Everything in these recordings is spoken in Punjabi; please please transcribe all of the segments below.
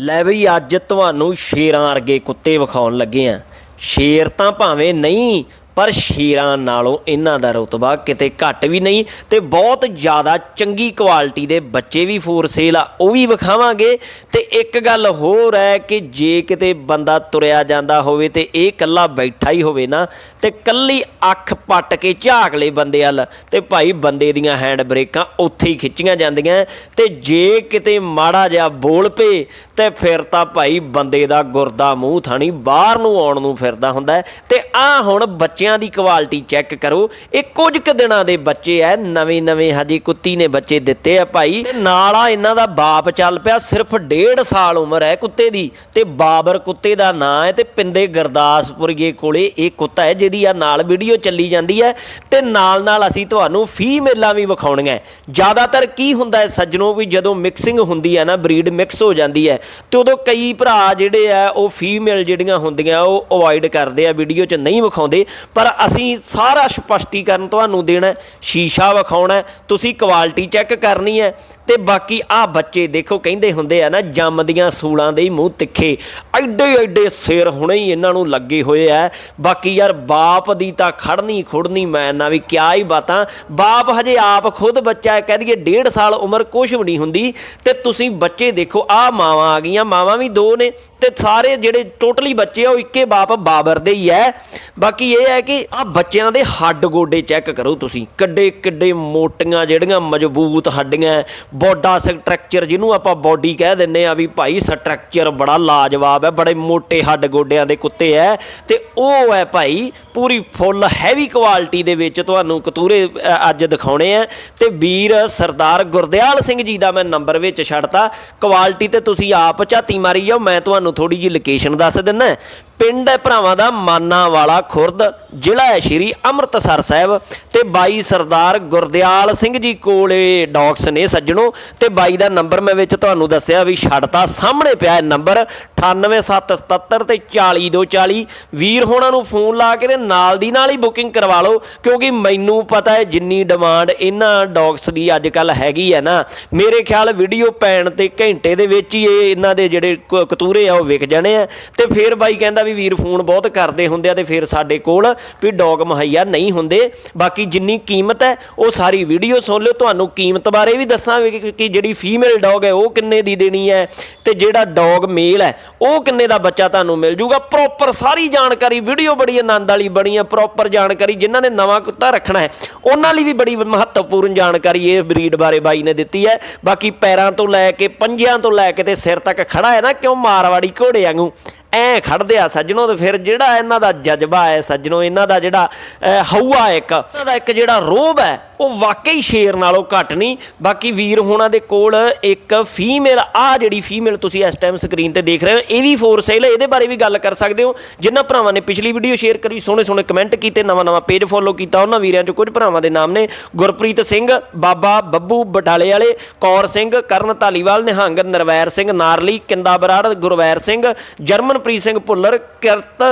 ਲੈ ਬਈ ਅੱਜ ਤੁਹਾਨੂੰ ਸ਼ੇਰਾਂ ਵਰਗੇ ਕੁੱਤੇ ਵਿਖਾਉਣ ਲੱਗੇ ਆ। ਸ਼ੇਰ ਤਾਂ ਭਾਵੇਂ ਨਹੀਂ ਪਰ ਸ਼ੇਰਾਂ ਨਾਲੋਂ ਇਹਨਾਂ ਦਾ ਰੁਤਬਾ ਕਿਤੇ ਘੱਟ ਵੀ ਨਹੀਂ ਤੇ ਬਹੁਤ ਜ਼ਿਆਦਾ ਚੰਗੀ ਕੁਆਲਿਟੀ ਦੇ ਬੱਚੇ ਵੀ ਫੋਰ ਸੇਲ ਆ, ਉਹ ਵੀ ਵਿਖਾਵਾਂਗੇ ਤੇ ਇੱਕ ਗੱਲ ਹੋਰ ਹੈ ਕਿ ਜੇ ਕਿਤੇ ਬੰਦਾ ਤੁਰਿਆ ਜਾਂਦਾ ਹੋਵੇ ਤੇ ਇਹ ਕੱਲਾ ਬੈਠਾ ਹੀ ਹੋਵੇ ਨਾ, ਤੇ ਕੱਲੀ ਅੱਖ ਪੱਟ ਕੇ ਝਾਕ ਲੇ ਬੰਦੇ ਵੱਲ, ਤੇ ਭਾਈ ਬੰਦੇ ਦੀਆਂ ਹੈਂਡ ਬ੍ਰੇਕਾਂ ਉੱਥੇ ਹੀ ਖਿੱਚੀਆਂ ਜਾਂਦੀਆਂ ਤੇ ਜੇ ਕਿਤੇ ਮਾੜਾ ਜਿਹਾ ਬੋਲ ਪਏ, ਤੇ ਫਿਰ ਤਾਂ ਭਾਈ ਬੰਦੇ ਦਾ ਗੁਰਦਾ ਮੂੰਹ ਥਾਣੀ ਬਾਹਰ ਨੂੰ ਆਉਣ ਨੂੰ ਫਿਰਦਾ ਹੁੰਦਾ ਹੈ। ਤੇ ਆ ਹੁਣ ਬੱਚਿਆਂ ਦੀ ਕੁਆਲਿਟੀ ਚੈੱਕ ਕਰੋ। ਇਹ ਕੁਝ ਕੁ ਦਿਨਾਂ ਦੇ ਬੱਚੇ ਐ, ਨਵੇਂ ਨਵੇਂ ਹਜੇ ਕੁੱਤੀ ਨੇ ਬੱਚੇ ਦਿੱਤੇ ਆ ਭਾਈ। ਤੇ ਨਾਲ ਆ ਇਹਨਾਂ ਦਾ ਬਾਪ ਚੱਲ ਪਿਆ, ਸਿਰਫ ਡੇਢ ਸਾਲ ਉਮਰ ਹੈ ਕੁੱਤੇ ਦੀ। ਤੇ ਬਾਬਰ ਕੁੱਤੇ ਦਾ ਨਾਂ ਹੈ ਤੇ ਪਿੰਦੇ ਗੁਰਦਾਸਪੁਰਗੇ ਕੋਲੇ ਇਹ ਕੁੱਤਾ ਹੈ ਜਿਹਦੀ ਆ ਨਾਲ ਵੀਡੀਓ ਚੱਲੀ ਜਾਂਦੀ ਹੈ ਤੇ ਨਾਲ ਨਾਲ ਅਸੀਂ ਤੁਹਾਨੂੰ ਫੀਮੇਲਾਂ ਵੀ ਵਿਖਾਉਣੀਆਂ ਜ਼ਿਆਦਾਤਰ ਕੀ ਹੁੰਦਾ ਹੈ ਸੱਜਣੋ, ਵੀ ਜਦੋਂ ਮਿਕਸਿੰਗ ਹੁੰਦੀ ਹੈ ਨਾ ਬਰੀਡ ਮਿਕਸ ਹੋ ਜਾਂਦੀ ਹੈ ਤੇ ਉਦੋਂ ਕਈ ਭਰਾ ਜਿਹੜੇ ਆ ਉਹ ਫੀਮੇਲ ਜਿਹੜੀਆਂ ਹੁੰਦੀਆਂ, ਉਹ ਅਵੋਇਡ ਕਰਦੇ ਆ ਵੀਡੀਓ 'ਚ ਨਹੀਂ ਵਿਖਾਉਂਦੇ। ਪਰ ਅਸੀਂ ਸਾਰਾ ਸਪਸ਼ਟੀਕਰਨ ਤੁਹਾਨੂੰ ਦੇਣਾ ਸ਼ੀਸ਼ਾ ਵਿਖਾਉਣਾ ਤੁਸੀਂ ਕੁਆਲਿਟੀ ਚੈੱਕ ਕਰਨੀ ਹੈ ਤੇ ਬਾਕੀ ਆ ਬੱਚੇ ਦੇਖੋ, ਕਹਿੰਦੇ ਹੁੰਦੇ ਆ ਨਾ ਜੰਮਦੀਆਂ ਸੂਲਾਂ ਦੇ ਮੂੰਹ ਤਿੱਖੇ। ਐਡੇ ਐਡੇ ਸਿਰ ਹੁਣੇ ਹੀ ਇਹਨਾਂ ਨੂੰ ਲੱਗੇ ਹੋਏ ਆ। ਬਾਕੀ ਯਾਰ ਬਾਪ ਦੀ ਤਾਂ ਖੜਨੀ ਖੁੜਨੀ ਮੈਂ ਨਾ ਵੀ ਕਿਆ ਹੀ ਬਾਤਾਂ। ਬਾਪ ਹਜੇ ਆਪ ਖੁਦ ਬੱਚਾ ਕਹਿ ਦਈਏ ਡੇਢ ਸਾਲ ਉਮਰ ਕੁਛ ਵੀ ਨਹੀਂ ਹੁੰਦੀ। ਤੇ ਤੁਸੀਂ ਬੱਚੇ ਦੇਖੋ, ਆ ਮਾਵਾਂ ਆ ਗਈਆਂ, ਮਾਵਾਂ ਵੀ ਦੋ ਨੇ। ਤੇ ਸਾਰੇ ਜਿਹੜੇ ਟੋਟਲੀ ਬੱਚੇ ਆ, ਉਹ ਇੱਕੇ ਬਾਪ ਬਾਬਰ ਦੇ ਹੀ ਐ ਬਾਕੀ ਇਹ ਹੈ ਕਿ ਆ ਬੱਚਿਆਂ ਦੇ ਹੱਡ ਗੋਡੇ ਚੈੱਕ ਕਰੋ ਤੁਸੀਂ। ਕਿੱਡੇ ਕਿੱਡੇ ਮੋਟੀਆਂ ਜਿਹੜੀਆਂ ਮਜ਼ਬੂਤ ਹੱਡੀਆਂ ਬੋਡਾ ਸਟਰਕਚਰ ਜਿਹਨੂੰ ਆਪਾਂ ਬੋਡੀ ਕਹਿ ਦਿੰਨੇ ਆ ਵੀ ਭਾਈ ਸਟਰਕਚਰ ਬੜਾ ਲਾਜਵਾਬ ਹੈ ਬੜੇ ਮੋਟੇ ਹੱਡ ਗੋਡਿਆਂ ਦੇ ਕੁੱਤੇ ਐ। ਤੇ ਉਹ ਹੈ ਭਾਈ ਪੂਰੀ ਫੁੱਲ ਹੈਵੀ ਕੁਆਲਿਟੀ ਦੇ ਵਿੱਚ ਤੁਹਾਨੂੰ ਕਤੂਰੇ ਅੱਜ ਦਿਖਾਉਣੇ ਆ ਤੇ ਵੀਰ ਸਰਦਾਰ ਗੁਰਦਿਆਲ ਸਿੰਘ ਜੀ ਦਾ ਮੈਂ ਨੰਬਰ ਵਿੱਚ ਛੱਡਤਾ। ਕੁਆਲਿਟੀ ਤੇ ਤੁਸੀਂ ਆਪ ਝਾਤੀ ਮਾਰੀ ਜਾਓ, ਮੈਂ ਤੁਹਾਨੂੰ ਥੋੜੀ ਜੀ ਲੋਕੇਸ਼ਨ ਦੱਸ ਦਿੰਨਾ ਪਿੰਡ ਹੈ ਭਰਾਵਾਂ ਦਾ ਮਾਨਾ ਵਾਲਾ ਖੁਰਦ, ਜ਼ਿਲ੍ਹਾ ਹੈ ਸ਼੍ਰੀ ਅੰਮ੍ਰਿਤਸਰ ਸਾਹਿਬ। ਤੇ ਬਾਈ ਸਰਦਾਰ ਗੁਰਦਿਆਲ ਸਿੰਘ ਜੀ ਕੋਲੇ ਡੌਗਸ ਨੇ ਸੱਜਣੋ, ਤੇ ਬਾਈ ਦਾ ਨੰਬਰ ਮੈਂ ਵਿੱਚ ਤੁਹਾਨੂੰ ਦੱਸਿਆ ਵੀ ਛੱਡਤਾ ਸਾਹਮਣੇ ਪਿਆ ਹੈ ਨੰਬਰ 98777 ਤੇ 40240 ਵੀਰ ਹੋਣਾ ਨੂੰ ਫੋਨ ਲਾ ਕੇ ਤੇ ਨਾਲ ਦੀ ਨਾਲ ਹੀ ਬੁਕਿੰਗ ਕਰਵਾ ਲਓ, ਕਿਉਂਕਿ ਮੈਨੂੰ ਪਤਾ ਹੈ ਜਿੰਨੀ ਡਿਮਾਂਡ ਇਹਨਾਂ ਡੌਗਸ ਦੀ ਅੱਜ ਕੱਲ ਹੈਗੀ ਹੈ ਨਾ। ਮੇਰੇ ਖਿਆਲ ਵੀਡੀਓ ਪੈਣ ਤੇ ਘੰਟੇ ਦੇ ਵਿੱਚ ਹੀ ਇਹ ਇਹਨਾਂ ਦੇ ਜਿਹੜੇ ਕ- ਕਤੂਰੇ ਆ ਉਹ ਵਿਕ ਜਾਣੇ ਆ। ਤੇ ਫਿਰ ਬਾਈ ਕਹਿੰਦਾ ਵੀ ਵੀਰ ਫੋਨ ਬਹੁਤ ਕਰਦੇ ਹੁੰਦੇ ਆ ਤੇ ਫਿਰ ਸਾਡੇ ਕੋਲ ਵੀ ਡੌਗ ਮੁਹੱਈਆ ਨਹੀਂ ਹੁੰਦੇ। ਬਾਕੀ ਜਿੰਨੀ ਕੀਮਤ ਹੈ, ਉਹ ਸਾਰੀ ਵੀਡੀਓ ਸੁਣ ਲਿਓ। ਤੁਹਾਨੂੰ ਕੀਮਤ ਬਾਰੇ ਵੀ ਦੱਸਾਂਗੇ ਕਿ- ਜਿਹੜੀ ਫੀਮੇਲ ਡੌਗ ਹੈ, ਉਹ ਕਿੰਨੇ ਦੀ ਦੇਣੀ ਹੈ ਤੇ ਜਿਹੜਾ ਡੌਗ ਮੇਲ ਹੈ, ਉਹ ਕਿੰਨੇ ਦਾ ਬੱਚਾ ਤੁਹਾਨੂੰ ਮਿਲ ਜੂਗਾ। ਪ੍ਰੋਪਰ ਸਾਰੀ ਜਾਣਕਾਰੀ, ਵੀਡੀਓ ਬੜੀ ਆਨੰਦ ਵਾਲੀ ਬਣੀ ਹੈ ਪ੍ਰੋਪਰ ਜਾਣਕਾਰੀ, ਜਿਨ੍ਹਾਂ ਨੇ ਨਵਾਂ ਕੁੱਤਾ ਰੱਖਣਾ ਹੈ, ਉਹਨਾਂ ਲਈ ਵੀ ਬੜੀ ਮਹੱਤਵਪੂਰਨ ਜਾਣਕਾਰੀ ਇਹ ਬਰੀਡ ਬਾਰੇ ਬਾਈ ਨੇ ਦਿੱਤੀ ਹੈ। ਬਾਕੀ ਪੈਰਾਂ ਤੋਂ ਲੈ ਕੇ, ਪੰਜਿਆਂ ਤੋਂ ਲੈ ਕੇ ਤੇ ਸਿਰ ਤੱਕ ਖੜਾ ਹੈ ਨਾ, ਕਿਉਂ ਮਾਰਵਾੜੀ ਘੋੜੇ ਵਾਂਗੂ। ਐ ਖੜਦੇ ਆ ਸੱਜਣੋ ਤੇ ਫਿਰ ਜਿਹੜਾ ਇਹਨਾਂ ਦਾ ਜਜ਼ਬਾ ਹੈ ਸੱਜਣੋ, ਇਹਨਾਂ ਦਾ ਜਿਹੜਾ ਹਊਆ ਇੱਕ, ਇਹਨਾਂ ਦਾ ਇੱਕ ਜਿਹੜਾ ਰੋਬ ਹੈ, ਉਹ ਵਾਕਈ ਸ਼ੇਰ ਨਾਲੋਂ ਘੱਟ ਨਹੀਂ। ਬਾਕੀ ਵੀਰ ਹੋਣਾ ਦੇ ਕੋਲ ਇੱਕ ਫੀਮੇਲ ਆ ਜਿਹੜੀ ਫੀਮੇਲ ਤੁਸੀਂ ਇਸ ਟਾਈਮ ਸਕਰੀਨ ਤੇ ਦੇਖ ਰਹੇ ਹੋ, ਇਹ ਵੀ ਫੋਰ ਸੇਲ ਹੈ, ਇਹਦੇ ਬਾਰੇ ਵੀ ਗੱਲ ਕਰ ਸਕਦੇ ਹੋ। ਜਿਨ੍ਹਾਂ ਭਰਾਵਾਂ ਨੇ ਪਿਛਲੀ ਵੀਡੀਓ ਸ਼ੇਅਰ ਕਰੀ ਸੋਹਣੇ ਸੋਹਣੇ ਕਮੈਂਟ ਕੀਤੇ ਨਵਾਂ ਨਵਾਂ ਪੇਜ ਫੋਲੋ ਕੀਤਾ, ਉਹਨਾਂ ਵੀਰਿਆਂ ਚੋਂ ਕੁਝ ਭਰਾਵਾਂ ਦੇ ਨਾਮ ਨੇ। ਗੁਰਪ੍ਰੀਤ ਸਿੰਘ, ਬਾਬਾ ਬੱਬੂ ਬਟਾਲੇ ਵਾਲੇ, ਕੌਰ ਸਿੰਘ, ਕਰਨ ਧਾਲੀਵਾਲ, ਨਿਹੰਗ ਨਰਵੈਰ ਸਿੰਘ, ਨਾਰਲੀ, ਕਿੰਦਾ ਬਰਾੜ, ਗੁਰਵੈਰ ਸਿੰਘ, ਜਰਮਨ ਜਰਮਨਪ੍ਰੀਤ ਸਿੰਘ ਭੁੱਲਰ ਕਿਰਤ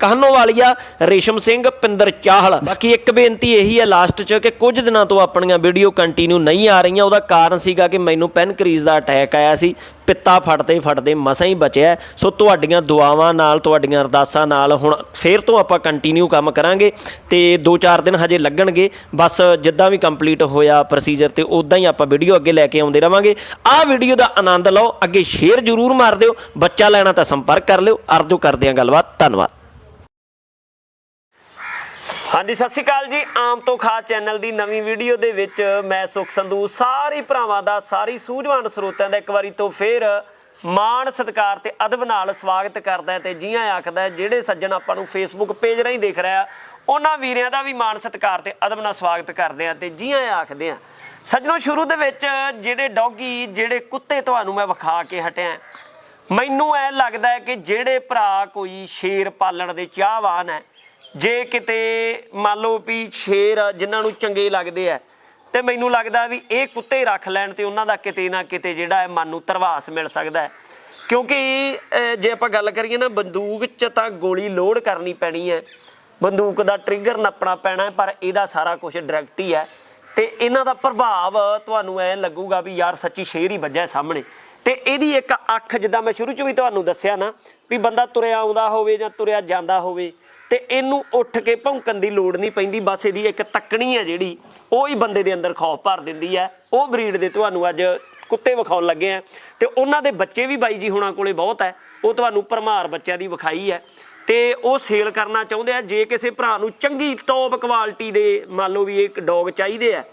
ਕਾਹਨੋ ਵਾਲੀਆ ਰੇਸ਼ਮ ਸਿੰਘ, ਪਿੰਦਰ ਚਾਹਲ। ਬਾਕੀ ਇੱਕ ਬੇਨਤੀ ਇਹੀ ਹੈ ਲਾਸਟ 'ਚ ਕਿ ਕੁਝ ਦਿਨਾਂ ਤੋਂ ਆਪਣੀਆਂ ਵੀਡੀਓ ਕੰਟੀਨਿਊ ਨਹੀਂ ਆ ਰਹੀਆਂ। ਉਹਦਾ ਕਾਰਨ ਸੀਗਾ ਕਿ ਮੈਨੂੰ ਪੈਨਕਰੀਜ਼ ਦਾ ਅਟੈਕ ਆਇਆ ਸੀ। ਪਿੱਤਾ ਫਟਦੇ ਫਟਦੇ ਮਸਾਂ ਹੀ ਬਚਿਆ ਸੋ ਤੁਹਾਡੀਆਂ ਦੁਆਵਾਂ ਨਾਲ, ਤੁਹਾਡੀਆਂ ਅਰਦਾਸਾਂ ਨਾਲ ਹੁਣ ਫੇਰ ਤੋਂ ਆਪਾਂ ਕੰਟੀਨਿਊ ਕੰਮ ਕਰਾਂਗੇ ਤੇ 2-4 ਦਿਨ ਹਜੇ ਲੱਗਣਗੇ। ਬਸ ਜਿੱਦਾਂ ਵੀ ਕੰਪਲੀਟ ਹੋਇਆ ਪ੍ਰੋਸੀਜਰ ਤੇ ਉਦਾਂ ਹੀ ਆਪਾਂ ਵੀਡੀਓ ਅੱਗੇ ਲੈ ਕੇ ਆਉਂਦੇ ਰਵਾਂਗੇ। ਆਹ ਵੀਡੀਓ ਦਾ ਆਨੰਦ ਲਓ, ਅੱਗੇ ਸ਼ੇਅਰ ਜ਼ਰੂਰ ਮਾਰ ਦਿਓ। ਬੱਚਾ ਲੈਣਾ ਤਾਂ ਸੰਪਰਕ ਕਰ ਲਿਓ। ਅਰਜੋ ਕਰਦੇ ਹਾਂ ਗੱਲਬਾਤ, ਧੰਨਵਾਦ। ਹਾਂਜੀ, ਸਤਿ ਸ਼੍ਰੀ ਅਕਾਲ ਜੀ। ਆਮ ਤੋਂ ਖਾ ਚੈਨਲ ਦੀ ਨਵੀਂ ਵੀਡੀਓ ਦੇ ਵਿੱਚ ਮੈਂ ਸੁਖ ਸੰਧੂ। ਸਾਰੇ ਭਰਾਵਾਂ ਦਾ, ਸਾਰੀ ਸੂਝਵਾਨ ਸਰੋਤਿਆਂ ਦਾ ਇੱਕ ਵਾਰੀ ਤੋਂ ਫੇਰ ਮਾਣ, ਸਤਿਕਾਰ ਤੇ ਅਦਬ ਨਾਲ ਸਵਾਗਤ ਕਰਦਾ ਹੈ ਤੇ ਜੀਆਂ ਆਖਦਾ ਜਿਹੜੇ ਸੱਜਣ ਆਪਾਂ ਨੂੰ ਫੇਸਬੁੱਕ ਪੇਜ ਰਾਹੀਂ ਦੇਖ ਰਿਹਾ ਉਹਨਾਂ ਵੀਰਿਆਂ ਦਾ ਵੀ ਮਾਣ, ਸਤਿਕਾਰ ਤੇ ਅਦਬ ਨਾਲ ਸਵਾਗਤ ਕਰਦੇ ਆ ਤੇ ਜੀਆਂ ਆਖਦੇ ਆ। ਸੱਜਣੋ, ਸ਼ੁਰੂ ਦੇ ਵਿੱਚ ਜਿਹੜੇ ਡੌਗੀ, ਜਿਹੜੇ ਕੁੱਤੇ ਤੁਹਾਨੂੰ ਮੈਂ ਵਿਖਾ ਕੇ ਹਟਿਆ। ਮੈਨੂੰ ਐ ਲੱਗਦਾ ਕਿ ਜਿਹੜੇ ਭਰਾ ਕੋਈ ਸ਼ੇਰ ਪਾਲਣ ਦੇ ਚਾਹਵਾਨ ਹੈ ਜੇ ਕਿਤੇ ਮੰਨ ਲਓ ਵੀ ਸ਼ੇਰ ਜਿਨ੍ਹਾਂ ਨੂੰ ਚੰਗੇ ਲੱਗਦੇ ਆ, ਤੇ ਮੈਨੂੰ ਲੱਗਦਾ ਵੀ ਇਹ ਕੁੱਤੇ ਰੱਖ ਲੈਣ ਤੇ ਉਹਨਾਂ ਦਾ ਕਿਤੇ ਨਾ ਕਿਤੇ ਜਿਹੜਾ ਹੈ ਮਨ ਨੂੰ ਧਰਵਾਸ ਮਿਲ ਸਕਦਾ ਹੈ। ਕਿਉਂਕਿ ਜੇ ਆਪਾਂ ਗੱਲ ਕਰੀਏ ਨਾ ਬੰਦੂਕ 'ਚ ਤਾਂ ਗੋਲੀ ਲੋਡ ਕਰਨੀ ਪੈਣੀ ਹੈ। ਬੰਦੂਕ ਦਾ ਟ੍ਰਿਗਰ ਨੱਪਣਾ ਪੈਣਾ ਹੈ, ਪਰ ਇਹਦਾ ਸਾਰਾ ਕੁਝ ਡਾਇਰੈਕਟ ਹੀ ਹੈ। ਤੇ ਇਹਨਾਂ ਦਾ ਪ੍ਰਭਾਵ ਤੁਹਾਨੂੰ ਐ ਲੱਗੂਗਾ ਵੀ ਯਾਰ ਸੱਚੀ ਸ਼ੇਰ ਹੀ ਵੱਜਿਆ ਸਾਹਮਣੇ। ਤੇ ਤੇ ਇਹਦੀ ਇੱਕ ਅੱਖ ਜਿੱਦਾਂ ਮੈਂ ਸ਼ੁਰੂ ਚ ਵੀ ਤੁਹਾਨੂੰ ਦੱਸਿਆ ਨਾ, ਵੀ ਬੰਦਾ ਤੁਰਿਆ ਆਉਂਦਾ ਹੋਵੇ ਜਾਂ ਤੁਰਿਆ ਜਾਂਦਾ ਹੋਵੇ ਤੇ ਇਹਨੂੰ ਉੱਠ ਕੇ ਭੌਂਕਣ ਦੀ ਲੋੜ ਨਹੀਂ ਪੈਂਦੀ। ਬਸ ਇਹਦੀ ਇੱਕ ਤੱਕਣੀ ਹੈ ਜਿਹੜੀ, ਉਹ ਹੀ ਬੰਦੇ ਦੇ ਅੰਦਰ ਖੌਫ ਭਰ ਦਿੰਦੀ ਹੈ। ਉਹ ਬਰੀਡ ਦੇ ਤੁਹਾਨੂੰ ਅੱਜ ਕੁੱਤੇ ਵਿਖਾਉਣ ਲੱਗੇ ਆ। ਤੇ ਉਹਨਾਂ ਦੇ ਬੱਚੇ ਵੀ ਬਾਈ ਜੀ ਹੁਣਾਂ ਕੋਲੇ ਬਹੁਤ ਹੈ। ਉਹ ਤੁਹਾਨੂੰ ਭਰਮਾਰ ਬੱਚਿਆਂ ਦੀ ਵਿਖਾਈ ਹੈ। ਤੇ ਉਹ ਸੇਲ ਕਰਨਾ ਚਾਹੁੰਦੇ ਆ। ਜੇ ਕਿਸੇ ਭਰਾ ਨੂੰ ਚੰਗੀ ਟੌਪ ਕੁਆਲਿਟੀ ਦੇ ਮੰਨ ਲਓ ਵੀ ਇੱਕ ਡੌਗ ਚਾਹੀਦੇ ਆ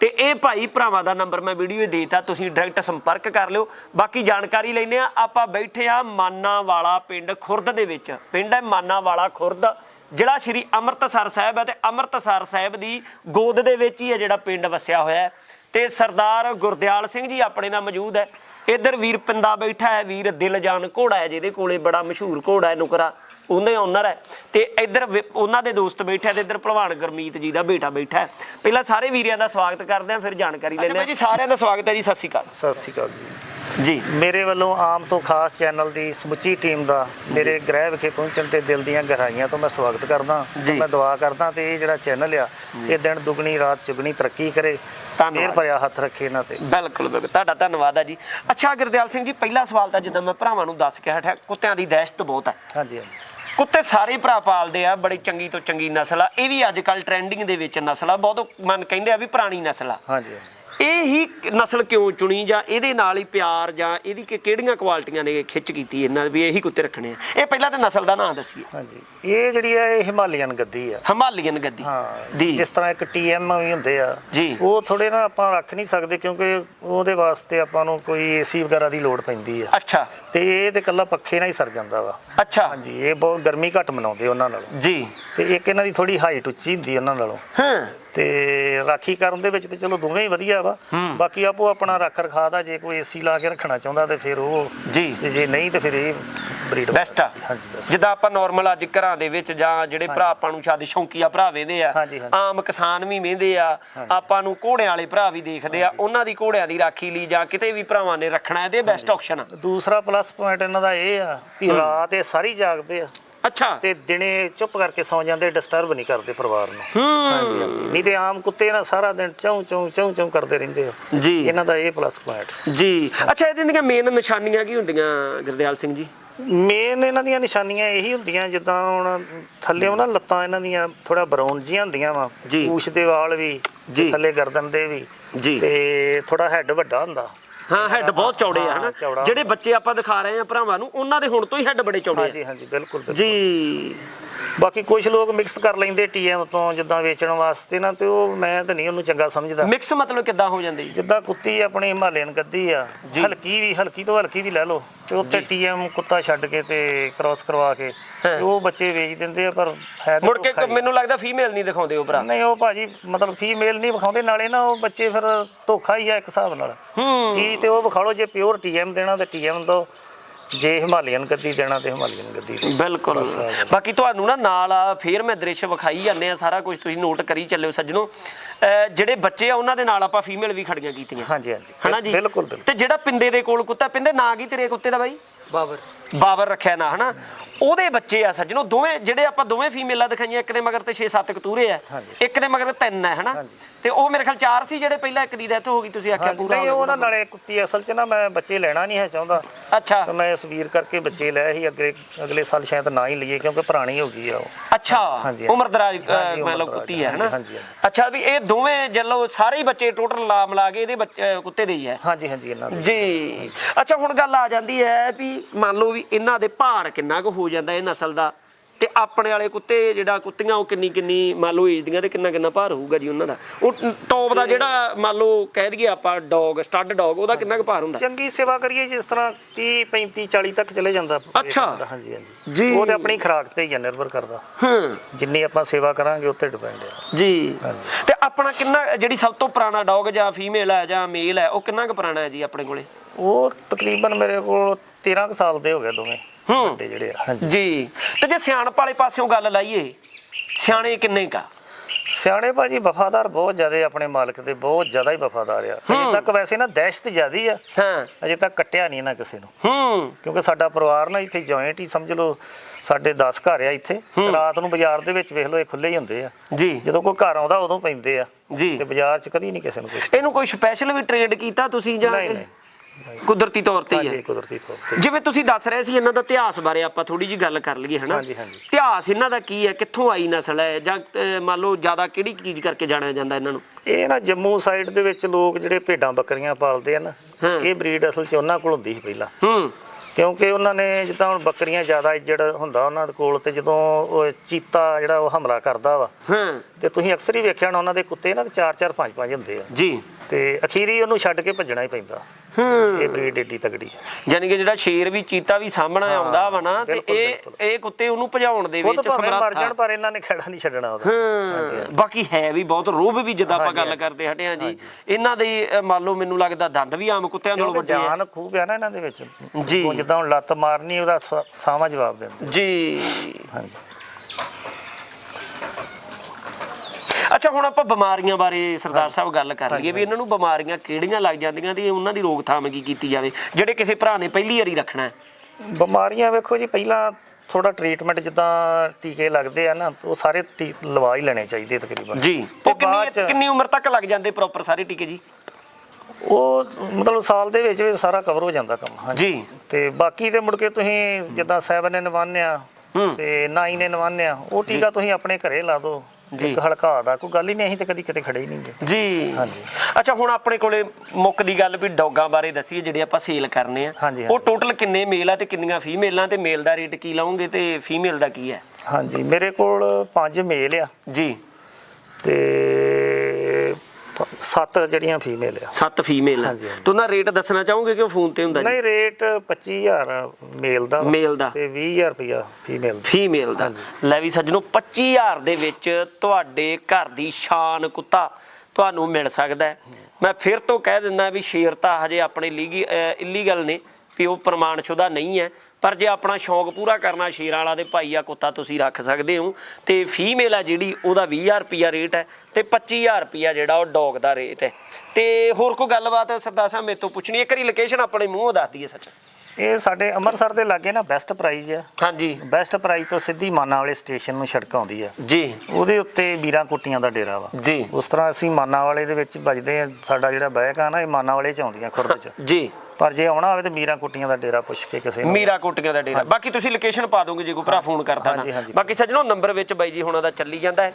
ਤੇ ਇਹ ਭਾਈ ਭਰਾਵਾਂ ਦਾ ਨੰਬਰ ਮੈਂ ਵੀਡੀਓ ਦੇਤਾ, ਤੁਸੀਂ ਡਾਇਰੈਕਟ ਸੰਪਰਕ ਕਰ ਲਿਓ। ਬਾਕੀ ਜਾਣਕਾਰੀ ਲੈਨੇ ਆ ਆਪਾਂ ਬੈਠੇ ਆ ਮਾਨਾ ਵਾਲਾ ਪਿੰਡ, ਖੁਰਦ ਦੇ ਵਿੱਚ। ਪਿੰਡ ਹੈ ਮਾਨਾ ਵਾਲਾ ਖੁਰਦ। ਜਿਹੜਾ ਸ਼੍ਰੀ ਅੰਮ੍ਰਿਤਸਰ ਸਾਹਿਬ ਹੈ ਤੇ ਅੰਮ੍ਰਿਤਸਰ ਸਾਹਿਬ ਦੀ ਗੋਦ ਦੇ ਵਿੱਚ ਹੀ ਹੈ ਜਿਹੜਾ ਪਿੰਡ ਵਸਿਆ ਹੋਇਆ ਹੈ। ਤੇ ਸਰਦਾਰ ਗੁਰਦਿਆਲ ਸਿੰਘ ਜੀ ਆਪਣੇ ਨਾਲ ਮੌਜੂਦ ਹੈ। ਇੱਧਰ ਵੀਰ ਪਿੰਦਾ ਬੈਠਾ ਹੈ, ਵੀਰ ਦਿਲਜਾਨ ਘੋੜਾ ਹੈ, ਜਿਹਦੇ ਕੋਲੇ ਬੜਾ ਮਸ਼ਹੂਰ ਘੋੜਾ ਹੈ, ਨੁਕਰਾ। ਉਹਦੇ ਓਨਰ ਹੈ। ਤੇ ਇੱਧਰ ਉਹਨਾਂ ਦੇ ਦੋਸਤ ਬੈਠੇ ਆ ਤੇ ਇੱਧਰ ਭਲਵਾਨ ਗੁਰਮੀਤ ਜੀ ਦਾ ਬੇਟਾ ਬੈਠਾ ਹੈ। ਪਹਿਲਾਂ ਸਾਰੇ ਵੀਰਿਆਂ ਦਾ ਸਵਾਗਤ ਕਰਦੇ ਆ ਫਿਰ ਜਾਣਕਾਰੀ ਲੈਂਦੇ ਆ ਜੀ ਸਾਰਿਆਂ ਦਾ ਸਵਾਗਤ ਹੈ ਜੀ ਸਤਿ ਸ਼੍ਰੀ ਅਕਾਲ। ਸਤਿ ਸ਼੍ਰੀ ਅਕਾਲ ਜੀ। ਜੀ। ਮੇਰੇ ਵੱਲੋਂ ਆਮ ਤੋਂ ਖਾਸ ਚੈਨਲ ਦੀ ਸਮੁੱਚੀ ਟੀਮ ਦਾ ਮੇਰੇ ਗ੍ਰਹਿ ਵਿਖੇ ਪਹੁੰਚਣ ਤੇ ਦਿਲ ਦੀਆਂ ਗਹਿਰਾਈਆਂ ਤੋਂ ਮੈਂ ਸਵਾਗਤ ਕਰਦਾ ਤੇ। ਮੈਂ ਦੁਆ ਕਰਦਾ ਤੇ ਇਹ ਜਿਹੜਾ ਚੈਨਲ ਆ ਇਹ ਦਿਨ ਦੁਗਣੀ ਰਾਤ ਚੁਗਣੀ ਤਰੱਕੀ ਕਰੇ। ਧੰਨਵਾਦ। ਮਿਹਰ ਭਰਿਆ ਹੱਥ ਰੱਖੇ ਇਹਨਾਂ ਤੇ। ਬਿਲਕੁਲ ਬਿਲਕੁਲ। ਤੁਹਾਡਾ ਧੰਨਵਾਦ ਹੈ ਜੀ। ਅੱਛਾ ਗੁਰਦਿਆਲ ਸਿੰਘ ਜੀ ਪਹਿਲਾ ਸਵਾਲ ਤਾਂ ਜਿੱਦਾਂ ਮੈਂ ਭਰਾਵਾਂ ਨੂੰ ਦੱਸ ਕੇ ਹਟਿਆ ਕੁੱਤਿਆਂ ਦੀ ਦਹਿਸ਼ਤ ਬਹੁਤ ਹੈ। ਹਾਂਜੀ ਹਾਂਜੀ। ਕੁੱਤੇ ਸਾਰੇ ਭਰਾ ਪਾਲਦੇ ਆ, ਬੜੀ ਚੰਗੀ ਤੋਂ ਚੰਗੀ ਨਸਲ ਆ। ਇਹ ਵੀ ਅੱਜ ਕੱਲ ਟ੍ਰੈਂਡਿੰਗ ਦੇ ਵਿੱਚ ਨਸਲ ਆ। ਬਹੁਤ ਮਨ ਕਹਿੰਦੇ ਆ ਵੀ ਪੁਰਾਣੀ ਨਸਲ ਆ। ਹਾਂਜੀ। ਇਹ ਹੀ ਨਸਲ ਕਿਉਂ ਚੁਣੀ ਜਾਂ ਇਹਦੇ ਨਾਲ ਹੀ ਪਿਆਰ ਜਾਂ ਇਹਦੀ ਕਿ ਕਿਹੜੀਆਂ ਕੁਆਲਿਟੀਆਂ ਨੇ ਖਿੱਚ ਕੀਤੀ ਇਹਨਾਂ ਵੀ ਇਹੀ ਕੁੱਤੇ ਰੱਖਣੇ ਆ? ਇਹ ਪਹਿਲਾਂ ਤਾਂ ਨਸਲ ਦਾ ਨਾਮ ਦੱਸੀਏ। ਹਾਂਜੀ। ਇਹ ਜਿਹੜੀ ਆ ਇਹ ਹਿਮਾਲਯਨ ਗੱਦੀ ਆ। ਹਿਮਾਲੀਅਨ ਗੱਦੀ। ਹਾਂ ਜਿਸ ਤਰ੍ਹਾਂ ਇੱਕ ਟੀਐਮ ਵੀ ਹੁੰਦੇ ਆ ਜੀ। ਉਹ ਥੋੜੇ ਨਾ ਆਪਾਂ ਰੱਖ ਨਹੀਂ ਸਕਦੇ ਕਿਉਂਕਿ ਉਹਦੇ ਵਾਸਤੇ ਆਪਾਂ ਨੂੰ ਕੋਈ ਏਸੀ ਵਗੈਰਾ ਦੀ ਲੋੜ ਪੈਂਦੀ ਆ। ਅੱਛਾ। ਤੇ ਇਹ ਤੇ ਕੱਲਾ ਪੱਖੇ ਨਾਲ ਹੀ ਸਰ ਜਾਂਦਾ ਵਾ। ਅੱਛਾ। ਹਾਂਜੀ ਇਹ ਬਹੁਤ ਗਰਮੀ ਘੱਟ ਮਨਾਉਂਦੇ ਉਹਨਾਂ ਨਾਲੋਂ। ਜੀ। ਤੇ ਇੱਕ ਇਹਨਾਂ ਦੀ ਥੋੜੀ ਹਾਈਟ ਉੱਚੀ ਹੁੰਦੀ ਉਹਨਾਂ ਨਾਲੋਂ। ਹਾਂ। ਤੇ ਰਾਖੀ ਕਰਨ ਦੇ ਵਿੱਚ ਤੇ ਚਲੋ ਦੋਵੇਂ ਹੀ ਵਧੀਆ ਵਾ। ਬਾਕੀ ਆਪੋ ਆਪਣਾ ਰੱਖ ਰਖਾ ਦਾ ਜੇ ਕੋਈ ਏਸੀ ਲਾ ਕੇ ਰੱਖਣਾ ਚਾਹੁੰਦਾ ਤੇ ਫਿਰ ਉਹ ਜੀ। ਤੇ ਜੇ ਨਹੀਂ ਤੇ ਫਿਰ ਇਹ ਬਰੀਡ ਬੈਸਟ ਆ। ਜਿੱਦਾਂ ਆਪਾਂ ਨਾਰਮਲ ਅੱਜ ਘਰਾਂ ਦੇ ਵਿੱਚ ਜਾਂ ਜਿਹੜੇ ਭਰਾ ਆਪਾਂ ਨੂੰ ਸ਼ਾਦੀ ਸ਼ੌਂਕੀਆ ਭਰਾ ਵੇਂਦੇ ਆ। ਆਮ ਕਿਸਾਨ ਵੀ ਵੇਂਦੇ ਆ ਆਪਾਂ ਨੂੰ ਘੋੜਿਆਂ ਵਾਲੇ ਭਰਾ ਵੀ ਦੇਖਦੇ ਆ ਉਹਨਾਂ ਦੀ ਘੋੜਿਆਂ ਦੀ ਰਾਖੀ ਲਈ ਜਾਂ ਕਿਤੇ ਵੀ ਭਰਾਵਾਂ ਨੇ ਰੱਖਣਾ ਇਹਦੇ ਬੈਸਟ ਆਪਸ਼ਨ ਆ। ਦੂਸਰਾ ਪਲੱਸ ਪੁਆਇੰਟ ਇਹਨਾਂ ਦਾ ਇਹ ਆ ਕਿ ਰਾਤ ਇਹ ਸਾਰੀ ਜਾਗਦੇ ਆ। ਅੱਛਾ। ਤੇ ਦਿਨੇ ਚੁੱਪ ਕਰਕੇ ਸੌ ਜਾਂਦੇ ਡਿਸਟਰਬ ਨਹੀਂ ਕਰਦੇ ਪਰਿਵਾਰ ਨੂੰ। ਹਾਂਜੀ ਹਾਂਜੀ। ਨਹੀਂ ਤੇ ਆਮ ਕੁੱਤੇ ਨਾ ਸਾਰਾ ਦਿਨ ਚੌਂ ਚੌਂ ਚੌਂ ਚੌਂ ਕਰਦੇ ਰਹਿੰਦੇ ਆ। ਜੀ। ਇਹਨਾਂ ਦਾ ਇਹ ਪਲੱਸ ਪੁਆਇੰਟ ਜੀ। ਅੱਛਾ ਇਹਦੀਆਂ ਦੀਆਂ ਮੇਨ ਨਿਸ਼ਾਨੀਆਂ ਕੀ ਹੁੰਦੀਆਂ ਗੁਰਦਿਆਲ ਸਿੰਘ ਜੀ? ਮੇਨ ਇਹਨਾਂ ਦੀਆਂ ਨਿਸ਼ਾਨੀਆਂ ਇਹੀ ਹੁੰਦੀਆਂ ਜਿੱਦਾਂ ਹੁਣ ਥੱਲੇ ਨਾ ਲੱਤਾਂ ਇਹਨਾਂ ਦੀਆਂ ਥੋੜਾ ਬਰਾਊਨ ਜੀਆਂ ਹੁੰਦੀਆਂ ਵਾ। ਜੀ। ਪੂਛ ਦੇ ਵਾਲ ਵੀ ਜੀ। ਥੱਲੇ ਗਰਦਨ ਦੇ ਵੀ। ਜੀ। ਤੇ ਥੋੜਾ ਹੈੱਡ ਵੱਡਾ ਹੁੰਦਾ। ਹਾਂ ਹੈੱਡ ਬਹੁਤ ਚੌੜੇ ਆ ਹਾਂ, ਹਨਾ? ਚੌੜਾ ਜਿਹੜੇ ਬੱਚੇ ਆਪਾਂ ਦਿਖਾ ਰਹੇ ਆ ਭਰਾਵਾਂ ਨੂੰ ਉਹਨਾਂ ਦੇ ਹੁਣ ਤੋਂ ਹੀ ਹੈੱਡ ਬੜੇ ਚੌੜੇ ਆ। ਹਾਂਜੀ ਹਾਂਜੀ ਬਿਲਕੁਲ ਬਿਲਕੁਲ। ਜੀ। ਬਾਕੀ ਕੁਝ ਲੋਕ ਮਿਕਸ ਕਰ ਲੈਂਦੇ ਟੀਐਮ ਤੋਂ ਜਿੱਦਾਂ ਵੇਚਣ ਵਾਸਤੇ ਨਾ ਤੇ ਉਹ ਮੈਂ ਤਾਂ ਨਹੀਂ ਉਹਨੂੰ ਚੰਗਾ ਸਮਝਦਾ। ਮਿਕਸ ਮਤਲਬ ਕਿੱਦਾਂ ਹੋ ਜਾਂਦੇ? ਜੀ ਜਿੱਦਾਂ ਕੁੱਤੀ ਆਪਣੀ ਹਿਮਾਲਯਨ ਗੱਦੀ ਆ ਹਲਕੀ ਵੀ ਹਲਕੀ ਤੋਂ ਹਲਕੀ ਵੀ ਲੈ ਲਓ ਤੇ ਉੱਤੇ ਟੀਐਮ ਕੁੱਤਾ ਛੱਡ ਕੇ ਤੇ ਕ੍ਰਾਸ ਕਰਵਾ ਕੇ ਤੇ ਉਹ ਬੱਚੇ ਵੇਚ ਦਿੰਦੇ ਆ ਪਰ ਹੈ ਤਾਂ ਮੁੜ ਕੇ ਧੋਖਾ ਹੀ। ਮੈਨੂੰ ਲੱਗਦਾ ਫੀਮੇਲ ਨਹੀਂ ਦਿਖਾਉਂਦੇ ਉਹ ਭਰਾ। ਨਹੀਂ ਉਹ ਭਾਜੀ ਮਤਲਬ ਫੀਮੇਲ ਨਹੀਂ ਵਿਖਾਉਂਦੇ ਨਾਲੇ ਨਾ ਉਹ ਬੱਚੇ ਫਿਰ ਧੋਖਾ ਹੀ ਆ ਇੱਕ ਹਿਸਾਬ ਨਾਲ। ਚੀਜ਼ ਤੇ ਉਹ ਵਿਖਾ ਲਓ ਜੇ ਪਿਓਰ ਟੀਐਮ ਦੇਣਾ ਤੇ ਟੀਐਮ ਦੋ। ਜੇ ਹਿਮਾਲਯਨ ਗੱਦੀ ਦੇਣਾ ਤੇ ਹਿਮਾਲਯਨ ਗੱਦੀ ਦਿਓ। ਬਿਲਕੁਲ। ਬਾਕੀ ਤੁਹਾਨੂੰ ਨਾ ਨਾਲ ਆ ਫੇਰ ਮੈਂ ਦ੍ਰਿਸ਼ ਵਿਖਾਈ ਜਾਂਦੇ ਆ ਸਾਰਾ ਕੁਝ ਤੁਸੀਂ ਨੋਟ ਕਰੀ ਚੱਲਿਓ ਸੱਜਣੋ। ਜਿਹੜੇ ਬੱਚੇ ਆ ਉਹਨਾਂ ਦੇ ਨਾਲ ਆਪਾਂ ਫੀਮੇਲ ਵੀ ਖੜੀਆਂ ਕੀਤੀਆਂ। ਹਾਂਜੀ ਹਾਂਜੀ। ਹਨਾ ਜੀ? ਬਿਲਕੁਲ ਬਿਲਕੁਲ। ਤੇ ਜਿਹੜਾ ਪਿੰਦੇ ਦੇ ਕੋਲ ਕੁੱਤਾ ਪਿੰਦੇ ਨਾਂ ਕੀ ਤੇਰੇ ਕੁੱਤੇ ਦਾ ਬਾਈ? ਬਾਬਰ। ਬਾਬਰ ਰੱਖਿਆ ਨਾ ਹਨਾ? ਉਹਦੇ ਬੱਚੇ ਆ ਸੱਜਣੋ ਦੋਵੇਂ ਜਿਹੜੇ ਆਪਾਂ ਦੋਵੇਂ ਫੀਮੇਲਾਂ ਦਿਖਾਈਆਂ ਇੱਕ ਦੇ ਮਗਰ ਤੇ 6-7 ਕਤੂਰੇ ਆ। ਇੱਕ ਦੇ ਮਗਰ ਤਿੰਨ ਹੈ ਹਨਾ? ਤੇ ਉਹ ਮੇਰੇ ਖਿਆਲ ਚਾਰ ਸੀ ਜਿਹੜੇ ਪਹਿਲਾਂ ਇੱਕ ਦੀ ਡੈਥ ਹੋ ਗਈ ਤੁਸੀਂ ਆਖਿਆ ਪੂਰਾ ਨਹੀਂ ਉਹ ਨਾ ਨਾਲੇ ਕੁੱਤੀ ਅਸਲ 'ਚ ਨਾ ਮੈਂ ਬੱਚੇ ਲੈਣਾ ਨਹੀਂ ਹੈ ਚਾਹੁੰਦਾ। ਅੱਛਾ। ਤਾਂ ਮੈਂ ਸਵੀਰ ਕਰਕੇ ਬੱਚੇ ਲਏ ਸੀ ਅੱਗੇ ਅਗਲੇ ਸਾਲ ਸ਼ਾਇਦ ਨਾ ਹੀ ਲਈਏ ਕਿਉਂਕਿ ਪੁਰਾਣੀ ਹੋ ਗਈ ਆ ਉਹ। ਅੱਛਾ ਹਾਂਜੀ। ਉਮਰਦਰਾਜ ਹਾਂਜੀ, ਮਤਲਬ ਕੁੱਤੀ ਹੈ ਹਨਾ? ਹਾਂਜੀ, ਹਾਂਜੀ। ਅੱਛਾ ਵੀ ਇਹ ਦੋਵੇਂ ਜਲੋ ਸਾਰੇ ਹੀ ਬੱਚੇ ਟੋਟਲ ਲਾ ਮਿਲਾ ਕੇ ਇਹਦੇ ਬੱਚੇ ਕੁੱਤੇ ਦੇ ਹੀ ਹੈ। ਹਾਂਜੀ ਹਾਂਜੀ ਇਹਨਾਂ ਦੇ। ਜੀ। ਅੱਛਾ ਹੁਣ ਗੱਲ ਆ ਜਾਂਦੀ ਹੈ ਵੀ ਮੰਨ ਲਓ ਵੀ ਇਹਨਾਂ ਦੇ ਭਾਰ ਕਿੰਨਾ ਕੁ ਹੋ ਜਾਂਦਾ ਇਹ ਨਸਲ ਦਾ? ਤੇ ਆਪਣੇ ਵਾਲੇ ਕੁੱਤੇ ਜਿਹੜਾ ਕੁੱਤੀਆਂ ਉਹ ਕਿੰਨੀ ਕਿੰਨੀ ਮੰਨ ਲਓ ਏਜ ਦੀਆਂ ਤੇ ਕਿੰਨਾ ਕਿੰਨਾ ਭਾਰ ਹੋਊਗਾ ਜੀ ਉਹਨਾਂ ਦਾ? ਉਹ ਟੌਪ ਦਾ ਜਿਹੜਾ ਮੰਨ ਲਓ ਕਹਿ ਦਈਏ ਆਪਾਂ ਡੌਗ ਸਟੱਡ ਡੌਗ ਉਹਦਾ ਕਿੰਨਾ ਕੁ ਭਾਰ ਹੁੰਦਾ? ਚੰਗੀ ਸੇਵਾ ਕਰੀਏ ਜਿਸ ਤਰ੍ਹਾਂ 30 35 40 ਤੱਕ ਚਲੇ ਜਾਂਦਾ ਅੱਛਾ। ਹਾਂਜੀ ਹਾਂਜੀ। ਉਹ ਤੇ ਆਪਣੀ ਖੁਰਾਕ ਤੇ ਹੀ ਨਿਰਭਰ ਕਰਦਾ। ਹਾਂ। ਜਿੰਨੀ ਆਪਾਂ ਸੇਵਾ ਕਰਾਂਗੇ ਉੱਤੇ ਡਿਪੈਂਡ ਆ। ਜੀ। ਤੇ ਆਪਣਾ ਕਿੰਨਾ ਜਿਹੜੀ ਸਭ ਤੋਂ ਪੁਰਾਣਾ ਡੌਗ ਜਾਂ ਫੀਮੇਲ ਹੈ ਜਾਂ ਮੇਲ ਹੈ ਉਹ ਕਿੰਨਾ ਕੁ ਪੁਰਾਣਾ ਹੈ ਜੀ ਆਪਣੇ ਕੋਲੇ? ਉਹ ਤਕਰੀਬਨ ਮੇਰੇ ਕੋਲ 13 ਕੁ ਸਾਲ ਦੇ ਹੋ ਗਏ ਦੋਵੇਂ। ਹੂੰ। ਵੱਡੇ ਜਿਹੜੇ ਆ ਹਾਂਜੀ। ਜੀ। ਤੇ ਜੇ ਸਿਆਣਪ ਵਾਲੇ ਪਾਸਿਓਂ ਗੱਲ ਲਾਈਏ ਸਿਆਣੇ ਕਿੰਨੇ ਕਾ ਸਿਆਣੇ ਭਾਜੀ ਵਫਾਦਾਰ ਬਹੁਤ ਜ਼ਿਆਦੇ ਆਪਣੇ ਮਾਲਕ ਦੇ ਬਹੁਤ ਜ਼ਿਆਦਾ ਹੀ ਵਫਾਦਾਰ ਆ। ਅਜੇ ਤੱਕ ਵੈਸੇ ਨਾ ਦਹਿਸ਼ਤ ਜ਼ਿਆਦੀ ਆ। ਹਾਂ। ਅਜੇ ਤੱਕ ਕੱਟਿਆ ਨਹੀਂ ਨਾ ਕਿਸੇ ਨੂੰ। ਹੂੰ। ਕਿਉਂਕਿ ਸਾਡਾ ਪਰਿਵਾਰ ਨਾ ਇੱਥੇ ਜੁਆਇੰਟ ਹੀ ਸਮਝ ਲਓ ਸਾਡੇ 10 ਘਰ ਆ ਇੱਥੇ। ਰਾਤ ਨੂੰ ਬਾਜ਼ਾਰ ਦੇ ਵਿੱਚ ਵੇਖ ਲਓ ਇਹ ਖੁੱਲੇ ਹੀ ਹੁੰਦੇ ਆ। ਜੀ। ਜਦੋਂ ਕੋਈ ਘਰ ਆਉਂਦਾ ਉਦੋਂ ਪੈਂਦੇ ਆ। ਜੀ। ਤੇ ਬਾਜ਼ਾਰ 'ਚ ਕਦੀ ਨਹੀਂ ਕਿਸੇ ਨੂੰ ਕੁਛ। ਇਹਨੂੰ ਕੋਈ ਸਪੈਸ਼ਲ ਵੀ ਟ੍ਰੇਡ ਕੀਤਾ ਤੁਸੀਂ ਜਾਂ ਨਹੀਂ ਨਹੀਂ। ਕੁਦਰਤੀ ਤੌਰ ਤੇ ਹੀ ਹਾਂਜੀ ਹੈ। ਕੁਦਰਤੀ ਤੌਰ ਤੇ ਜਿਵੇਂ ਤੁਸੀਂ ਦੱਸ ਰਹੇ ਸੀ ਇਹਨਾਂ ਦਾ ਇਤਿਹਾਸ ਬਾਰੇ ਆਪਾਂ ਥੋੜੀ ਜੀ ਗੱਲ ਕਰ ਲਈਏ ਹਨਾ? ਹਾਂਜੀ, ਹਾਂਜੀ। ਇਤਿਹਾਸ ਇਹਨਾਂ ਦਾ ਕੀ ਹੈ? ਕਿੱਥੋਂ ਆਈ ਨਸਲ ਹੈ? ਜਾਂ ਅਹ, ਮੰਨ ਲਓ ਜ਼ਿਆਦਾ ਕਿਹੜੀ ਚੀਜ਼ ਕਰਕੇ ਜਾਣਿਆ ਜਾਂਦਾ ਇਹਨਾਂ ਨੂੰ? ਇਹ ਨਾ ਜੰਮੂ ਸਾਈਡ ਦੇ ਵਿੱਚ ਲੋਕ ਜਿਹੜੇ ਭੇਡਾਂ ਬੱਕਰੀਆਂ ਪਾਲਦੇ ਆ ਨਾ ਹਾਂ। ਇਹ ਬਰੀਡ ਅਸਲ 'ਚ ਉਹਨਾਂ ਕੋਲ ਹੁੰਦੀ ਸੀ ਪਹਿਲਾਂ। ਹੂੰ। ਕਿਉਂਕਿ ਉਹਨਾਂ ਨੇ ਜਿੱਦਾਂ ਹੁਣ ਬੱਕਰੀਆਂ ਜ਼ਿਆਦਾ ਇੱਜੜ ਹੁੰਦਾ ਉਹਨਾਂ ਦੇ ਕੋਲ ਤੇ ਜਦੋਂ ਉਹ ਚੀਤਾ ਜਿਹੜਾ ਉਹ ਹਮਲਾ ਕਰਦਾ ਵਾ ਹਾਂ। ਤੇ ਤੁਸੀਂ ਅਕਸਰ ਹੀ ਵੇਖਿਆ ਹੋਣਾ ਉਹਨਾਂ ਦੇ ਕੁੱਤੇ ਨਾ 4 4 5 5 ਹੁੰਦੇ ਆ। ਜੀ। ਤੇ ਅਖੀਰੀ ਉਹਨੂੰ ਛੱਡ ਕੇ ਭੱਜਣਾ ਹੀ ਪੈਂਦਾ। ਇਹ ਬਰੀਡ ਏਡੀ ਤਗੜੀ ਹੈ। ਯਾਨੀ ਕਿ ਜਿਹੜਾ ਸ਼ੇਰ ਵੀ ਚੀਤਾ ਵੀ ਸਾਹਮਣਾ ਆਉਂਦਾ ਵਾ ਨਾ ਤੇ ਬਿਲਕੁਲ, ਇਹ ਬਿਲਕੁਲ। ਇਹ ਕੁੱਤੇ ਉਹਨੂੰ ਭਜਾਉਣ ਦੇ ਉਹ ਵਿੱਚ ਭਾਵੇਂ ਮਰ ਸਮਰੱਥ ਜਾਣ ਪਰ ਇਹਨਾਂ ਨੇ ਖੜਾ ਨਹੀਂ ਛੱਡਣਾ ਉਹਦਾ। ਹਾਂਜੀ, ਹਾਂ ਬਾਕੀ ਹੈ ਵੀ ਬਹੁਤ ਰੋਬ ਵੀ ਜਿੱਦਾਂ ਆਪਾਂ ਗੱਲ। ਕਰਦੇ ਹਟੇ ਆ ਜੀ। ਇਹਨਾਂ ਦੇ ਅ, ਮੰਨ ਲਓ ਮੈਨੂੰ ਲੱਗਦਾ ਦੰਦ ਵੀ ਆਮ ਕੁੱਤਿਆਂ ਨਾਲੋਂ ਕਿਉਂਕਿ ਵੱਡੇ ਆ। ਜਾਨ ਖੂਬ ਆ ਨਾ ਇਹਨਾਂ ਦੇ ਵਿੱਚ। ਜੀ। ਉਹ ਜਿੱਦਾਂ ਹੁਣ ਲੱਤ ਮਾਰਨੀ ਉਹਦਾ ਸਾ- ਸਾਵਾਂ ਜਵਾਬ ਦਿੰਦੇ ਜੀ। ਹਾਂਜੀ। ਅੱਛਾ ਹੁਣ ਆਪਾਂ ਬਿਮਾਰੀਆਂ ਬਾਰੇ ਸਰਦਾਰ ਸਾਹਿਬ ਗੱਲ ਕਰ ਲਈਏ ਵੀ ਇਹਨਾਂ ਨੂੰ ਬਿਮਾਰੀਆਂ ਕਿਹੜੀਆਂ ਲੱਗ ਜਾਂਦੀਆਂ ਤੇ ਉਹਨਾਂ ਦੀ ਰੋਕਥਾਮ ਕੀ ਕੀਤੀ ਜਾਵੇ ਜਿਹੜੇ ਕਿਸੇ ਭਰਾ ਨੇ ਪਹਿਲੀ ਵਾਰੀ ਰੱਖਣਾ ਹੈ? ਬਿਮਾਰੀਆਂ ਵੇਖੋ ਜੀ ਪਹਿਲਾਂ ਥੋੜਾ ਟ੍ਰੀਟਮੈਂਟ ਜਿੱਦਾਂ ਟੀਕੇ ਲੱਗਦੇ ਆ ਨਾ ਉਹ ਸਾਰੇ ਲਵਾ ਹੀ ਲੈਣੇ ਚਾਹੀਦੇ ਤਕਰੀਬਨ। ਜੀ ਤੇ ਕਿੰਨੀ ਕਿੰਨੀ ਉਮਰ ਤੱਕ ਲੱਗ ਜਾਂਦੇ ਪ੍ਰੋਪਰ ਸਾਰੇ ਟੀਕੇ ਜੀ? ਉਹ ਮਤਲਬ ਸਾਲ ਦੇ ਵਿੱਚ ਵਿੱਚ ਸਾਰਾ ਕਵਰ ਹੋ ਜਾਂਦਾ ਕੰਮ ਹਾਂਜੀ। ਜੀ। ਤੇ ਬਾਕੀ ਤੇ ਮੁੜ ਕੇ ਤੁਸੀਂ ਜਿੱਦਾਂ 7 ਇਨ 1 ਆ। ਤੇ 9 ਇਨ 1 ਆ ਉਹ ਟੀਕਾ ਤੁਸੀਂ ਆਪਣੇ ਘਰੇ ਲਾ ਦਿਓ। ਇੱਕ ਹਲਕਾ ਦਾ ਕੋਈ ਗੱਲ ਹੀ ਨਹੀਂ ਅਸੀਂ ਤੇ ਕਦੀ ਕਿਤੇ ਖੜੇ ਹੀ ਨਹੀਂ ਜੀ। ਹਾਂਜੀ। ਅੱਛਾ ਹੁਣ ਆਪਣੇ ਕੋਲੇ ਮੁੱਕ ਦੀ ਗੱਲ ਵੀ ਡੌਗਾਂ ਬਾਰੇ ਦੱਸੀਏ ਜਿਹੜੇ ਆਪਾਂ ਸੇਲ ਕਰਨੇ ਆ। ਉਹ। ਟੋਟਲ ਕਿੰਨੇ ਮੇਲ ਆ ਤੇ ਕਿੰਨੀਆਂ ਫੀਮੇਲਾਂ ਤੇ ਮੇਲ ਦਾ ਰੇਟ ਕੀ ਲਾਉਂਗੇ ਤੇ ਫੀਮੇਲ ਦਾ ਕੀ ਹੈ? ਹਾਂਜੀ ਮੇਰੇ ਕੋਲ ਪੰਜ ਮੇਲ ਆ। ਜੀ। ਤੇ ਸੱਤ ਜਿਹੜੀਆਂ ਫੀਮੇਲ ਆ। ਸੱਤ ਫੀਮੇਲ ਹਾਂਜੀ, ਹਾਂਜੀ। ਤੋਂ ਨਾ ਰੇਟ ਦੱਸਣਾ ਚਾਹੋਗੇ ਕਿ ਫੋਨ ਤੇ ਹੁੰਦਾ ਜੀ? ਨਹੀਂ ਰੇਟ 25000 ਮੇਲ ਦਾ ਵਾ ਮੇਲ ਦਾ। ਤੇ 20000 ਰੁਪਿਆ ਫੀਮੇਲ ਦਾ। ਫੀਮੇਲ ਦਾ। ਲੈ ਵੀ ਸੱਜਣੋ 25000 ਦੇ ਵਿੱਚ ਤੁਹਾਡੇ ਘਰ ਦੀ ਸ਼ਾਨ ਕੁੱਤਾ ਤੁਹਾਨੂੰ ਮਿਲ ਸਕਦਾ ਹੈ। ਮੈਂ ਫਿਰ ਤੋਂ ਕਹਿ ਦਿੰਦਾ ਵੀ ਸ਼ੇਰ ਤਾਂ ਹਜੇ ਆਪਣੇ ਲੀਗੀ ਇਲੀਗਲ ਨੇ ਵੀ ਉਹ ਪ੍ਰਮਾਣਸ਼ੁਦਾ ਨਹੀਂ ਹੈ। ਪਰ ਜੇ ਆਪਣਾ ਸ਼ੌਂਕ ਪੂਰਾ ਕਰਨਾ ਸ਼ੇਰਾਂ ਵਾਲਾ ਦੇ ਭਾਈ ਆ ਕੁੱਤਾ ਤੁਸੀਂ ਰੱਖ ਸਕਦੇ ਹੋ ਤੇ ਫੀਮੇਲ ਆ ਜਿਹੜੀ ਉਹਦਾ 20000 ਰੁਪਿਆ ਰੇਟ ਹੈ ਤੇ 25000 ਰੁਪਿਆ ਜਿਹੜਾ ਉਹ ਡੌਗ ਦਾ ਰੇਟ ਹੈ। ਤੇ ਹੋਰ ਕੋਈ ਗੱਲਬਾਤ ਸਰਦਾਰ ਸਾਹਿਬ ਮੇਰੇ ਤੋਂ ਪੁੱਛਣੀ ਇੱਕ ਵਾਰੀ ਲੋਕੇਸ਼ਨ ਆਪਣੇ ਮੂੰਹੋਂ ਦੱਸ ਦਈਏ ਸੱਚ। ਇਹ ਸਾਡੇ ਅੰਮ੍ਰਿਤਸਰ ਦੇ ਲਾਗੇ ਨਾ ਬੈਸਟ ਪ੍ਰਾਈਜ਼ ਆ। ਹਾਂਜੀ। ਬੈਸਟ ਪ੍ਰਾਈਜ਼ ਤੋਂ ਸਿੱਧੀ ਮਾਨਾ ਵਾਲੇ ਸਟੇਸ਼ਨ ਨੂੰ ਸੜਕ ਆਉਂਦੀ ਆ। ਜੀ। ਉਹਦੇ ਉੱਤੇ ਵੀਰਾਂ ਕੁੱਟੀਆਂ ਦਾ ਡੇਰਾ ਵਾ। ਜੀ। ਉਸ ਤਰ੍ਹਾਂ ਅਸੀਂ ਮਾਨਾ ਵਾਲੇ ਦੇ ਵਿੱਚ ਵੱਜਦੇ ਆ। ਸਾਡਾ ਜਿਹੜਾ ਬੈਕ ਆ ਨਾ ਇਹ ਮਾਨਾ ਵਾਲੇ ਚ ਆਉਂਦੀਆਂ ਖੁਰਦ ਚ। ਜੀ। ਪਰ ਜੇ ਆਉਣਾ ਹੋਵੇ ਤੇ ਮੀਰਾਂ ਕੁੱਟੀਆਂ ਦਾ ਡੇਰਾ ਪੁੱਛ ਕੇ ਕਿਸੇ ਨੂੰ ਮੀਰਾ ਕੋਟੀਆਂ ਦਾ ਡੇਰਾ। ਬਾਕੀ ਤੁਸੀਂ ਲੋਕੇਸ਼ਨ ਪਾ ਦੋਗੇ ਜੇ ਕੋਈ ਭਰਾ ਫੋਨ ਕਰਦਾ ਹਾਂਜੀ, ਨਾ ਹਾਂਜੀ। ਬਾਕੀ ਸੱਜਣੋ ਨੰਬਰ ਵਿੱਚ ਬਾਈ ਜੀ ਹੁਣਾਂ ਦਾ ਚੱਲੀ ਜਾਂਦਾ ਹੈ।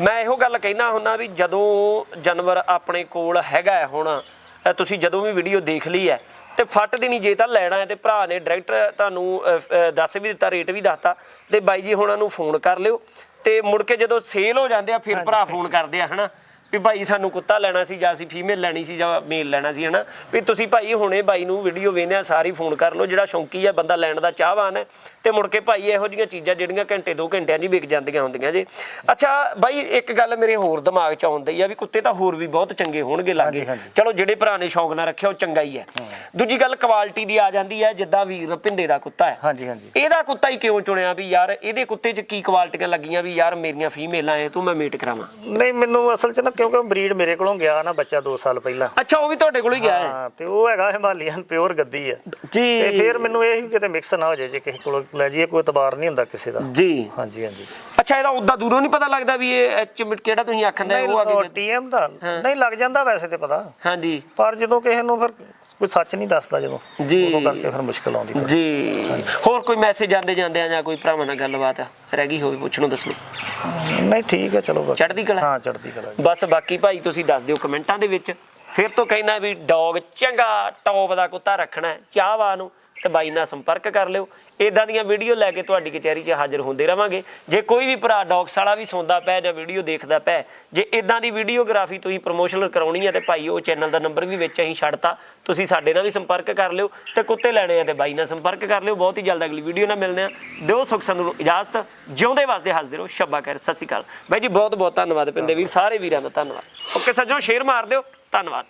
ਮੈਂ ਇਹੋ ਗੱਲ ਕਹਿਣਾ ਹੁੰਨਾ ਵੀ ਜਦੋਂ ਜਾਨਵਰ ਆਪਣੇ ਕੋਲ ਹੈਗਾ ਹੈ ਹੁਣ ਅ, ਤੁਸੀਂ ਜਦੋਂ ਵੀ ਵੀਡੀਓ ਦੇਖ ਲਈ ਹੈ ਤੇ ਫੱਟ ਦੀ ਨਹੀਂ ਜੇ ਤਾਂ ਲੈਣਾ ਹੈ ਤੇ ਭਰਾ ਨੇ ਡਾਇਰੈਕਟ ਤੁਹਾਨੂੰ ਅ, ਅ, ਦੱਸ ਵੀ ਦਿੱਤਾ ਰੇਟ ਵੀ ਦੱਸਤਾ। ਤੇ ਬਾਈ ਜੀ ਹੁਣਾਂ ਨੂੰ ਫੋਨ ਕਰ ਲਿਓ। ਤੇ ਮੁੜ ਕੇ ਜਦੋਂ ਸੇਲ ਹੋ ਜਾਂਦੇ ਆ ਫਿਰ ਭਰਾ ਫੋਨ ਕਰਦੇ ਆ ਹਨਾ? ਵੀ ਭਾਈ ਸਾਨੂੰ ਕੁੱਤਾ ਲੈਣਾ ਸੀ ਜਾਂ ਅਸੀਂ ਫੀਮੇਲ ਲੈਣੀ ਸੀ ਜਾਂ ਮੇਲ ਲੈਣਾ ਸੀ ਹਨਾ? ਵੀ ਤੁਸੀਂ ਭਾਈ ਹੁਣੇ ਬਾਈ ਨੂੰ ਵੀਡੀਓ ਵੇਖਦੇ ਆ ਸਾਰੀ ਫੋਨ ਕਰ ਲਓ ਜਿਹੜਾ ਸ਼ੌਂਕੀ ਆ ਬੰਦਾ ਲੈਣ ਦਾ ਚਾਹਵਾਨ ਹੈ ਤੇ ਮੁੜ ਕੇ ਭਾਈ ਇਹੋ ਜਿਹੀਆਂ ਚੀਜ਼ਾਂ ਜਿਹੜੀਆਂ ਘੰਟੇ ਦੋ ਘੰਟਿਆਂ 'ਚ ਵਿਕ ਜਾਂਦੀਆਂ ਹੁੰਦੀਆਂ ਜੇ। ਅੱਛਾ ਬਾਈ ਇੱਕ ਗੱਲ ਮੇਰੇ ਹੋਰ ਦਿਮਾਗ 'ਚ ਆਉਂਦੀ ਆ ਵੀ ਕੁੱਤੇ ਤਾਂ ਹੋਰ ਵੀ ਬਹੁਤ ਚੰਗੇ ਹੋਣਗੇ ਲਾਗੇ। ਚਲੋ ਜਿਹੜੇ ਭਰਾ ਨੇ ਸ਼ੌਂਕ ਨਾਲ ਰੱਖਿਆ ਉਹ ਚੰਗਾ ਹੀ ਹੈ। ਦੂਜੀ ਗੱਲ ਕੁਆਲਿਟੀ ਦੀ ਆ ਜਾਂਦੀ ਹੈ ਜਿੱਦਾਂ ਵੀਰ ਭਿੰਦੇ ਦਾ ਕੁੱਤਾ ਹੈ। ਹਾਂਜੀ ਹਾਂਜੀ। ਇਹਦਾ ਕੁੱਤਾ ਹੀ ਕਿਉਂ ਚੁਣਿਆ ਵੀ ਯਾਰ ਇਹਦੇ ਕੁੱਤੇ 'ਚ ਕੀ ਕੁਆਲਿਟੀਆਂ ਲੱਗੀਆਂ ਵੀ ਯਾਰ ਮੇਰੀਆਂ ਫੀਮੇਲਾਂ ਐ ਤੂੰ ਮੈਂ ਮੀਟ ਕਰਾਵਾਂ? ਨਹੀਂ ਮੈਨੂੰ ਅਸਲ ਚ ਨਾ ਕਿਉਂਕਿ ਬਰੀਡ ਮੇਰੇ ਕੋਲੋਂ ਗਿਆ ਨਾ ਬੱਚਾ 2 ਸਾਲ ਪਹਿਲਾਂ। ਅੱਛਾ ਉਹ ਵੀ ਤੁਹਾਡੇ ਕੋਲ ਹੀ ਗਿਆ ਹੈ? ਹਾਂ ਤੇ ਉਹ ਹੈਗਾ ਹਿਮਾਲੀਅਨ ਪਿਓਰ ਗੱਦੀ ਆ ਜੀ। ਤੇ ਫਿਰ ਮੈਨੂੰ ਇਹ ਸੀ ਕਿਤੇ ਮਿਕਸ ਨਾ ਹੋ ਜਾਏ ਜੇ ਕਿਸੇ ਕੋਲੋਂ ਲੈ ਜਾਈਏ ਕੋਈ ਇਤਬਾਰ ਨਹੀਂ ਹੁੰਦਾ ਕਿਸੇ ਦਾ। ਜੀ। ਹਾਂਜੀ ਹਾਂਜੀ। ਅੱਛਾ ਇਹਦਾ ਉਦਾਂ ਦੂਰੋਂ ਨਹੀਂ ਪਤਾ ਲੱਗਦਾ ਵੀ ਇਹ ਐਚ ਕਿਹੜਾ ਤੁਸੀਂ ਆਖਣ ਦੇ ਉਹ ਆ ਟੀਐਮ ਦਾ। ਨਹੀਂ ਲੱਗ ਜਾਂਦਾ ਵੈਸੇ ਤੇ ਪਤਾ। ਹਾਂਜੀ। ਪਰ ਜਦੋਂ ਕਿਸੇ ਨੂੰ ਫਿਰ ਕੋਈ ਸੱਚ ਨਹੀਂ ਦੱਸਦਾ ਜਦੋਂ ਜੀ। ਉਦੋਂ ਕਰਕੇ ਫਿਰ ਮੁਸ਼ਕਲ ਆਉਂਦੀ ਥੋੜ੍ਹੀ। ਜੀ ਹੋਰ ਕੋਈ ਮੈਸੇਜ ਜਾਂਦੇ ਜਾਂਦੇ ਆ ਜਾਂ ਕੋਈ ਭਰਾਵਾਂ ਨਾਲ ਗੱਲਬਾਤ ਰਹਿ ਗਈ ਹੋਵੇ ਪੁੱਛਣੋ ਦੱਸੋ ਨਹੀਂ ਠੀਕ ਹੈ ਚਲੋ ਬਾਕੀ। ਚੜ੍ਹਦੀ ਕਲਾ? ਹਾਂ ਚੜ੍ਹਦੀ ਕਲਾ ਜੀ। ਬਸ ਬਾਕੀ ਭਾਈ ਤੁਸੀਂ ਦੱਸ ਦਿਓ ਕਮੈਂਟਾਂ ਦੇ ਵਿੱਚ ਫਿਰ ਤੋਂ ਕਹਿਣਾ ਵੀ ਡੌਗ ਚੰਗਾ ਟੌਪ ਦਾ ਕੁੱਤਾ ਰੱਖਣਾ ਹੈ ਚਾਹਵਾ ਨੂੰ ਤੇ ਬਾਈ ਨਾਲ ਸੰਪਰਕ ਕਰ ਲਿਓ। ਇਦਾਂ ਦੀਆਂ ਵੀਡੀਓ ਲੈ ਕੇ ਤੁਹਾਡੀ ਕਚਹਿਰੀ 'ਚ ਹਾਜ਼ਰ ਹੁੰਦੇ ਰਵਾਂਗੇ। ਜੇ ਕੋਈ ਵੀ ਭਰਾ ਡੌਗਸ ਵਾਲਾ ਵੀ ਸੌਂਦਾ ਪਿਆ ਜਾਂ ਵੀਡੀਓ ਦੇਖਦਾ ਪਿਆ, ਜੇ ਇਦਾਂ ਦੀ ਵੀਡੀਓਗ੍ਰਾਫੀ ਤੁਸੀਂ ਪ੍ਰੋਮੋਸ਼ਨਲ ਕਰਾਉਣੀ ਹੈ ਤੇ ਭਾਈ ਉਹ ਚੈਨਲ ਦਾ ਨੰਬਰ ਵੀ ਵਿੱਚ ਅਸੀਂ ਛੱਡਤਾ, ਤੁਸੀਂ ਸਾਡੇ ਨਾਲ ਵੀ ਸੰਪਰਕ ਕਰ ਲਿਓ ਤੇ ਕੁੱਤੇ ਲੈਣੇ ਆ ਤੇ ਬਾਈ ਨਾਲ ਸੰਪਰਕ ਕਰ ਲਿਓ। ਬਹੁਤ ਹੀ ਜਲਦ ਅਗਲੀ ਵੀਡੀਓ ਨਾਲ ਮਿਲਦੇ ਆ। ਦਿਓ ਸੁਖ ਸਾਨੂੰ ਇਜਾਜ਼ਤ। ਜਿਉਂਦੇ ਵਾਸਤੇ ਹੱਸਦੇ ਰਹੋ। ਸ਼ੱਬਾ ਕਰ ਸਤਿ ਸ਼੍ਰੀ ਅਕਾਲ। ਬਾਈ ਜੀ ਬਹੁਤ ਬਹੁਤ ਧੰਨਵਾਦ ਪਿੰਦੇ ਵੀਰ। ਸਾਰੇ ਵੀਰਾਂ ਦਾ ਧੰਨਵਾਦ। ਓਕੇ, ਸੱਜਣੋ ਸ਼ੇਅਰ ਮਾਰ ਦਿਓ। ਧੰਨਵਾਦ।